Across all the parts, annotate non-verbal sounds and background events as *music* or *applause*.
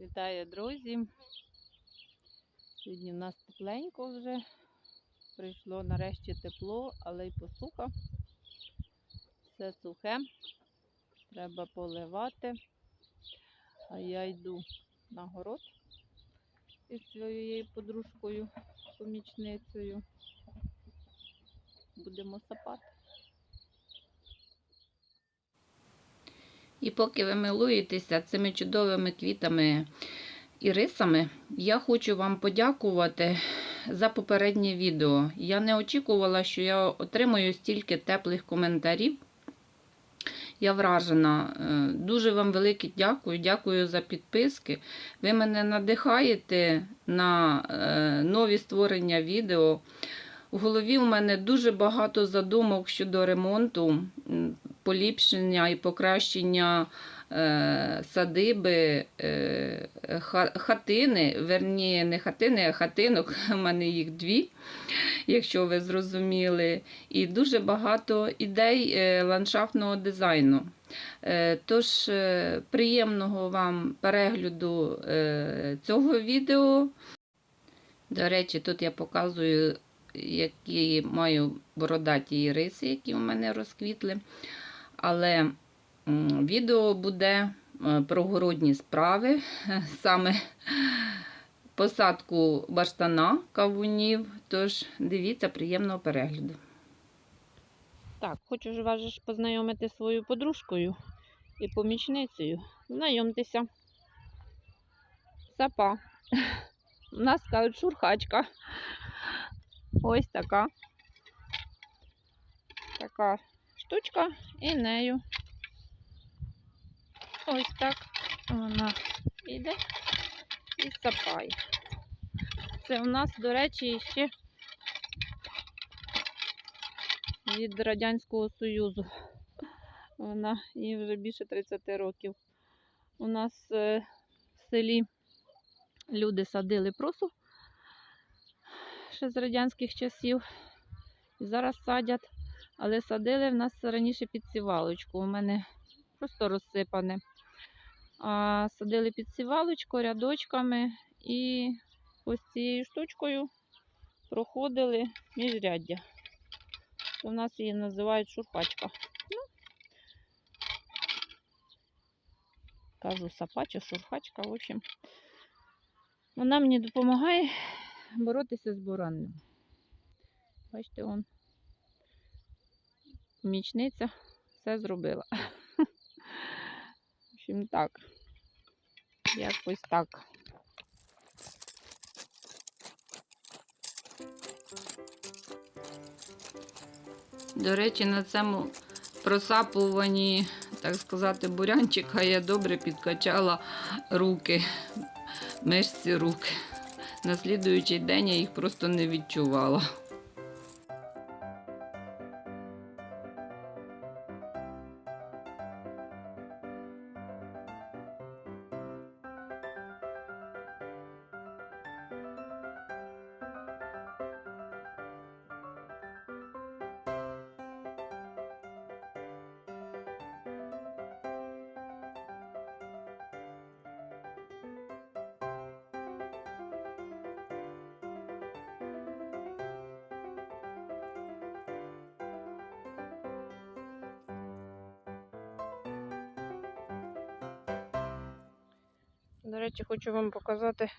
Вітаю, друзі! Сьогодні в нас тепленько вже. Прийшло нарешті тепло, але й посуха. Все сухе. Треба поливати. А я йду на город із своєю подружкою, помічницею. Будемо сапати. І поки ви милуєтеся цими чудовими квітами і рисами, я хочу вам подякувати за попереднє відео. Я не очікувала, що я отримую стільки теплих коментарів. Я вражена. Е, Дуже вам велике дякую. Дякую за підписки. Ви мене надихаєте на е, нові створення відео. У голові в мене дуже багато задумок щодо ремонту, поліпшення і покращення е, садиби, е, хатини, верні, не хатини, а хатинок. *laughs* У мене їх дві, якщо ви зрозуміли. І дуже багато ідей е, ландшафтного дизайну. Тож, приємного вам перегляду цього відео. До речі, тут я показую які маю бородаті риси, які у мене розквітли. Але відео буде е, про городні справи, *laughs* саме посадку баштана кавунів. Тож дивіться, приємного перегляду. Так, хочу ж вас познайомити свою подружкою і помічницею. Знайомтеся. Сапа. *laughs* У нас кажуть шурхачка. Ось така. Така штучка і нею. Ось так вона йде і сапає. Це у нас, до речі, ще від Радянського Союзу. Вона їй вже більше 30 років. У нас е, в селі люди садили просу ще з радянських часів. І зараз садять, але садили в нас раніше під сівалочку. У мене просто розсипане. А садили під сівалочку рядочками і ось цією штучкою проходили міжряддя. У нас її називають шурпачка. Ну, кажу сапача, шурфачка, в общем. Вона мені допомагає боротися з буранним. Бачите, он помічниця все зробила. В общем, так. Якось так. До речі, на цьому просапуванні, так сказати, бурянчика я добре підкачала руки, мишці руки. На слідуючий день я їх просто не відчувала. Речі, хочу вам показати.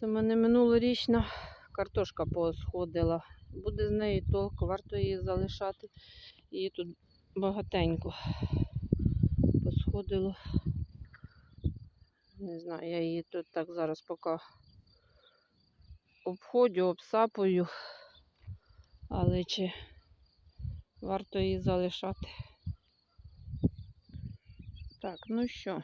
Це мене минулорічна картошка посходила. Буде з неї толк, варто її залишати. Її тут багатенько посходило. Не знаю, я її тут так зараз поки обходю, обсапую, але чи варто її залишати. Так, ну що.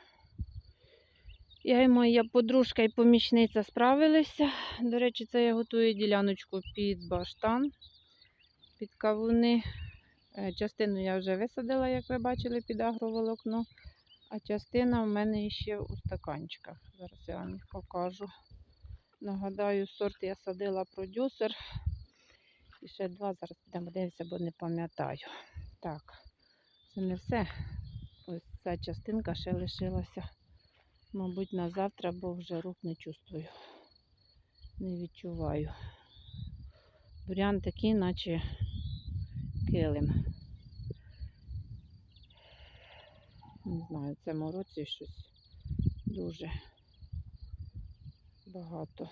Я і моя подружка і помічниця справилися. До речі, це я готую діляночку під баштан, під кавуни. Е, Частину я вже висадила, як ви бачили, під агроволокно, а частина в мене ще у стаканчиках. Зараз я вам їх покажу. Нагадаю, сорт я садила продюсер. І ще два, зараз підемо дивитися, бо не пам'ятаю. Так, це не все. Ось ця частинка ще лишилася Мабуть, на завтра, бо вже рук не чувствую. Не відчуваю. Бурян такий, наче килим. Не знаю, в цьому році щось дуже багато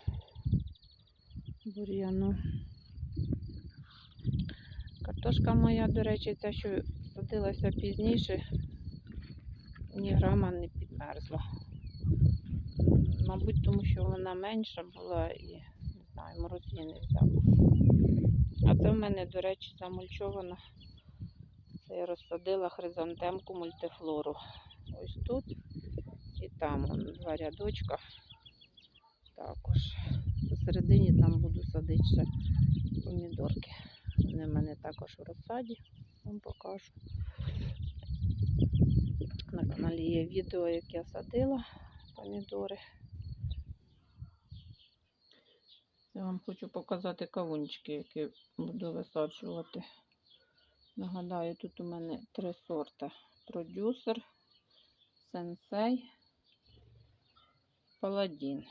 бур'яну. Картошка моя, до речі, ця, що садилася пізніше, ні грама не підмерзла. Мабуть, тому що вона менша була і не знаю, мороз не взяв. А це в мене, до речі, замульчована. Це я розсадила хризантемку мультифлору. Ось тут і там вон, два рядочка. Також. Посередині там буду садити ще помідорки. Вони в мене також в розсаді, вам покажу. На каналі є відео, як я садила помідори. Я вам хочу показати кавунчики, які буду висаджувати. Нагадаю, тут у мене три сорта. Продюсер, сенсей, паладін.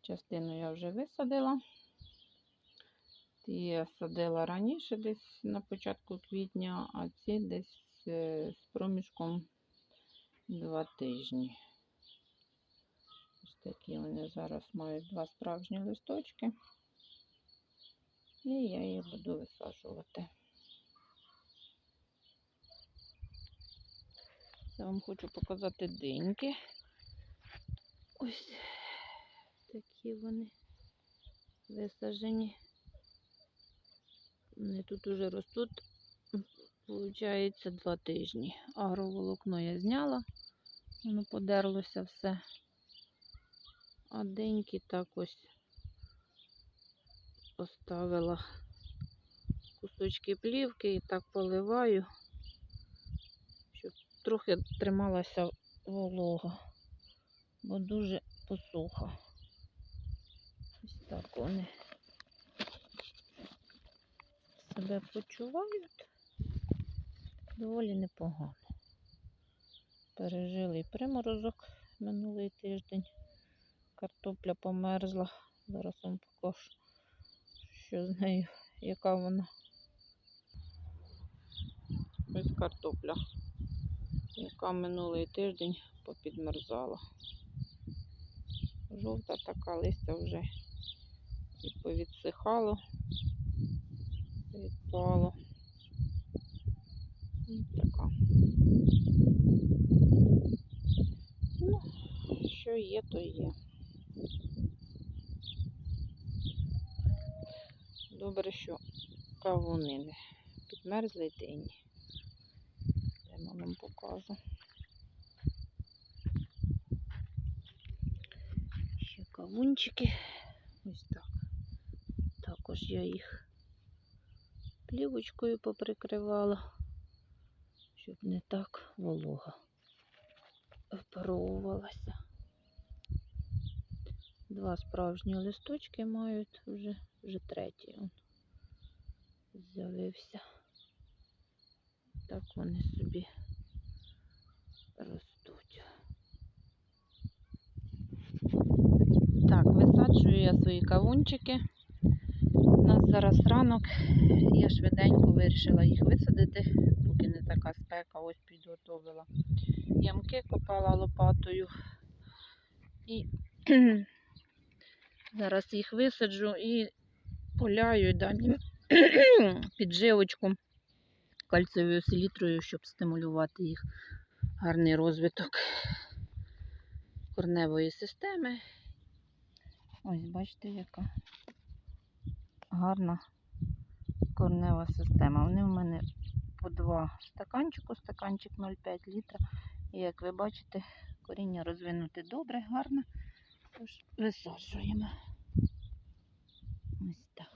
Частину я вже висадила. Ті я садила раніше, десь на початку квітня, а ці десь е, з проміжком два тижні. Такі вони зараз мають два справжні листочки. І я їх буду висаджувати. Я вам хочу показати диньки. Ось такі вони висаджені. Вони тут уже ростуть, виходить, два тижні. Агроволокно я зняла, воно подерлося все. А деньки так ось поставила кусочки плівки і так поливаю, щоб трохи трималася волога, бо дуже посуха. Ось так вони себе почувають доволі непогано. Пережили приморозок минулий тиждень. Картопля померзла. Зараз вам покажу, що з нею, яка вона. Ось картопля, яка минулий тиждень попідмерзала. Жовта така листя вже і повідсихало, відпало. Ось така. Ну, що є, то є. Добре, що кавуни не підмерзли дині. Я вам покажу. Ще кавунчики. Ось так. Також я їх плівочкою поприкривала, щоб не так волога випаровувалася. Два справжні листочки мають вже, вже третій з'явився. Так вони собі ростуть. Так, висаджую я свої кавунчики. У нас зараз ранок. Я швиденько вирішила їх висадити, поки не така спека, ось підготовила. Ямки копала лопатою. І *clears throat* зараз їх висаджу і поляю і *clears throat* підживочку кальцієвою селітрою, щоб стимулювати їх гарний розвиток корневої системи. Ось бачите, яка гарна корнева система. Вони в мене по два стаканчику, стаканчик 0,5 літра. І як ви бачите, коріння розвинуте добре, гарно. Тож висаджуємо. Ось так.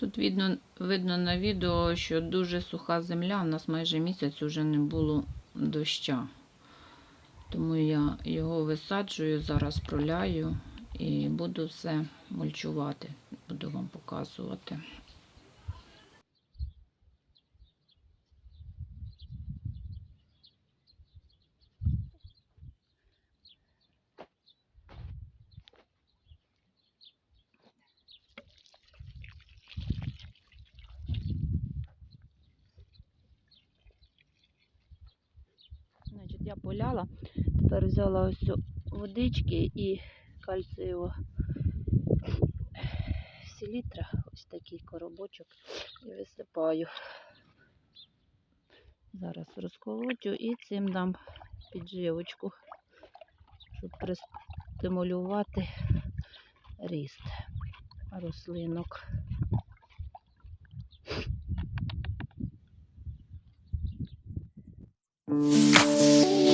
Тут видно, видно на відео, що дуже суха земля, у нас майже місяць уже не було доща. Тому я його висаджую, зараз проляю і буду все мульчувати. Буду вам показувати. Я поляла, тепер взяла ось водички і кальцієво селітра, ось такий коробочок, і висипаю. Зараз розколочу і цим дам підживочку, щоб пристимулювати ріст рослинок. うん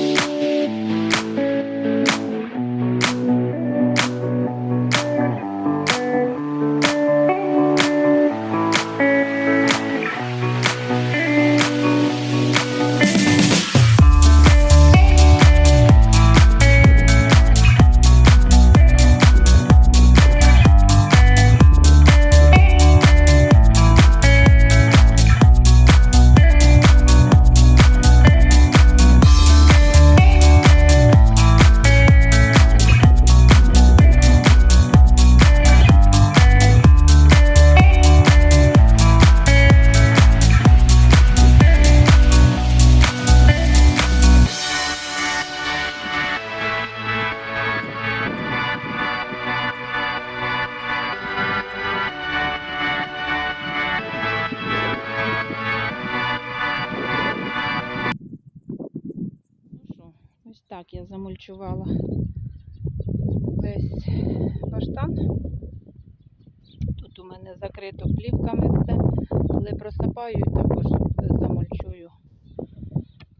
замульчувала весь баштан. Тут у мене закрито плівками все, але просипаю і також замульчую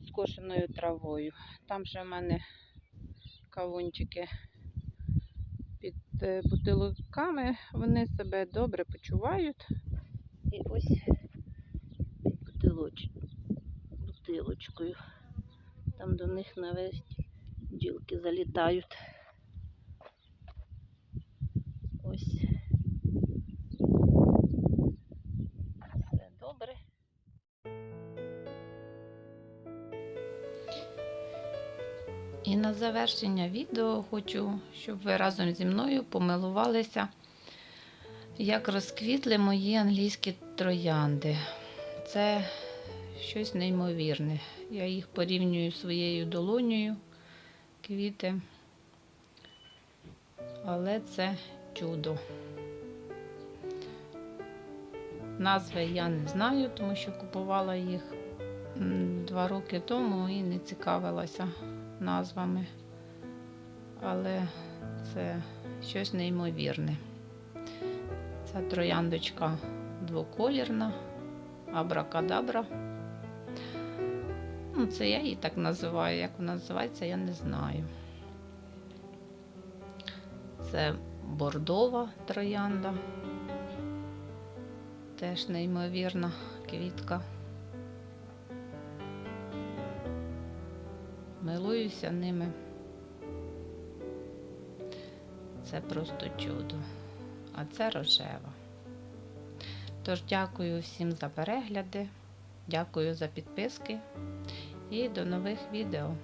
скошеною травою. Там ще в мене кавунчики під е, бутилками, вони себе добре почувають. І ось під бутилочкою. Там до них навіть бджілки залітають. Ось. Добре. І на завершення відео хочу, щоб ви разом зі мною помилувалися, як розквітли мої англійські троянди. Це щось неймовірне. Я їх порівнюю своєю долонею, квіти. Але це чудо. Назви я не знаю, тому що купувала їх два роки тому і не цікавилася назвами. Але це щось неймовірне. Ця трояндочка двоколірна, абракадабра. Ну, це я її так називаю. Як вона називається, я не знаю. Це бордова троянда. Теж неймовірна квітка. Милуюся ними. Це просто чудо. А це рожева. Тож дякую всім за перегляди, дякую за підписки і до нових відео.